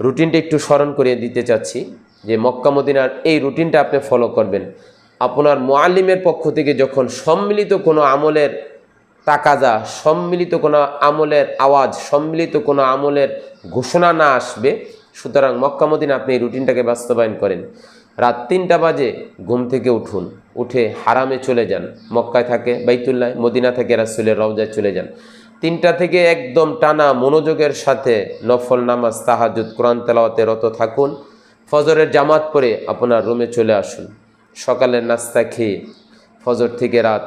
রুটিনটা একটু স্মরণ করে দিতে চাচ্ছি যে মক্কা মদিনার এই রুটিনটা আপনি ফলো করবেন। আপনার মোয়াল্লিমের পক্ষ থেকে যখন সম্মিলিত কোনো আমলের তাকাজা, সম্মিলিত কোনো আমলের আওয়াজ, সম্মিলিত কোনো আমলের ঘোষণা না আসবে, সুতরাং মক্কা মদিনা আপনি এই রুটিনটাকে বাস্তবায়ন করেন। রাত তিনটা বাজে ঘুম থেকে উঠুন, উঠে হারামে চলে যান, মক্কায় থাকে, বাইতুল্লাহ, মদিনা থেকে রাসুলের রওজায় চলে যান। তিনটা থেকে একদম টানা মনোযোগের সাথে নফল নামাজ তাহাজুদ কোরআন তেলাওয়াতে রত থাকুন। ফজরের জামাত পরে আপনার রুমে চলে আসুন। সকালের নাস্তা খেয়ে ফজর থেকে রাত,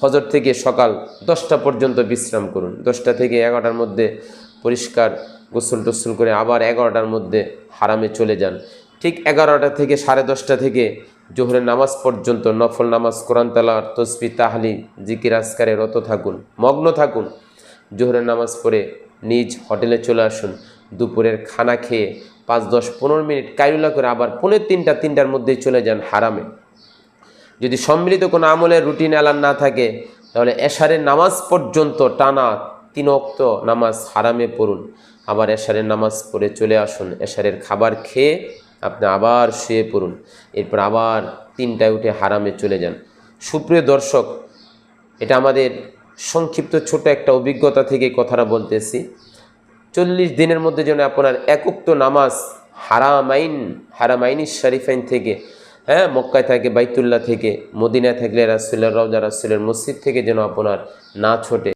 ফজর থেকে সকাল দশটা পর্যন্ত বিশ্রাম করুন। দশটা থেকে এগারোটার মধ্যে পরিষ্কার গোসল টোসল করে আবার এগারোটার মধ্যে হারামে চলে যান। ঠিক এগারোটা থেকে সাড়ে দশটা থেকে জোহরের নামাজ পর্যন্ত নফল নামাজ, কোরআন তালার তসবি তাহলি জিকির আসকারে রত থাকুন। মগ্ন থাকুন। জোহরের নামাজ পড়ে নিজ হোটেলে চলে আসুন। দুপুরের খানা খেয়ে পাঁচ, দশ, পনেরো মিনিট কাইলুলা করে আবার পনেরো তিনটা, তিনটার মধ্যেই চলে যান হারামে। যদি সম্মিলিত কোনো আমলের রুটিন অ্যালান না থাকে, তাহলে এশারের নামাজ পর্যন্ত টানা তিন অক্ত নামাজ হারামে পড়ুন। আবার এশারের নামাজ পড়ে চলে আসুন। এশারের খাবার খেয়ে আপনি আবার শুয়ে পড়ুন। এরপর আবার তিনটায় উঠে হারামে চলে যান। সুপ্রিয় দর্শক, এটা আমাদের সংক্ষিপ্ত ছোট একটা অভিজ্ঞতা থেকে কথাটা বলতেছি। চল্লিশ দিনের মধ্যে যেন আপনার একুক্ত নামাজ হারামাইন হারামাইন শরীফাইন থেকে হ্যাঁ মক্কায় থাকে, বাইতুল্লাহ থেকে, মদিনায় থাকলে রাসুল্লাহ রওজা, রাসুলের মসজিদ থেকে যেন আপনার না ছোটে।